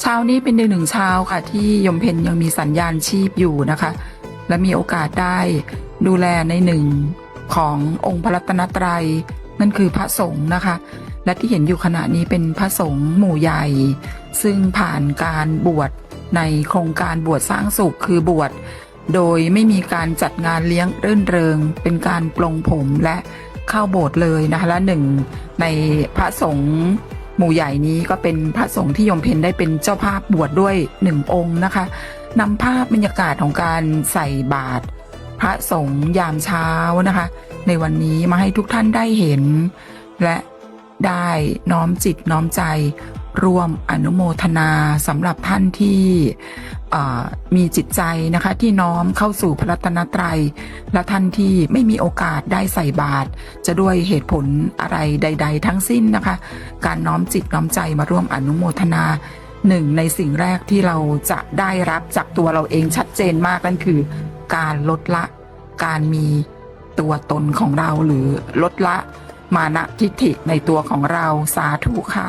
เช้านี้เป็นเดือนหนึ่งเช้าค่ะ ที่ยมเพนยังมีสัญญาณชีพอยู่นะคะ และมีโอกาสได้ดูแลในหนึ่งขององค์พระรัตนตรัย นั่นคือพระสงฆ์นะคะ และที่เห็นอยู่ขณะนี้เป็นพระสงฆ์หมู่ใหญ่ ซึ่งผ่านการบวชในโครงการบวชสร้างสุขคือบวชโดยไม่มีการจัดงานเลี้ยงรื่นเริง เป็นการปลงผมและเข้าโบสถ์เลยนะคะและหนึ่งในพระสงฆ์ มู่ใหญ่นี้ก็เป็นพระสงฆ์ที่ยมเพนได้เป็นเจ้าภาพบวชดด้วยหนึ่งองค์นะคะนำภาพบรรยากาศของการใส่บาตรพระสงฆ์ยามเช้านะคะ ในวันนี้มาให้ทุกท่านได้เห็น และได้น้อมจิตน้อมใจ ร่วมอนุโมทนาสำหรับท่านที่มีจิตใจนะคะที่น้อมเข้าสู่พระรัตนตรัย และท่านที่ไม่มีโอกาสได้ใส่บาตรจะด้วยเหตุผลอะไรใด ๆ ทั้งสิ้นนะคะ การน้อมจิตน้อมใจมาร่วมอนุโมทนาหนึ่งในสิ่งแรกที่เราจะได้รับจากตัวเราเองชัดเจนมากนั่นคือ การลดละการมีตัวตนของเราหรือลดละมานะทิฐิในตัวของเราสาธุค่ะ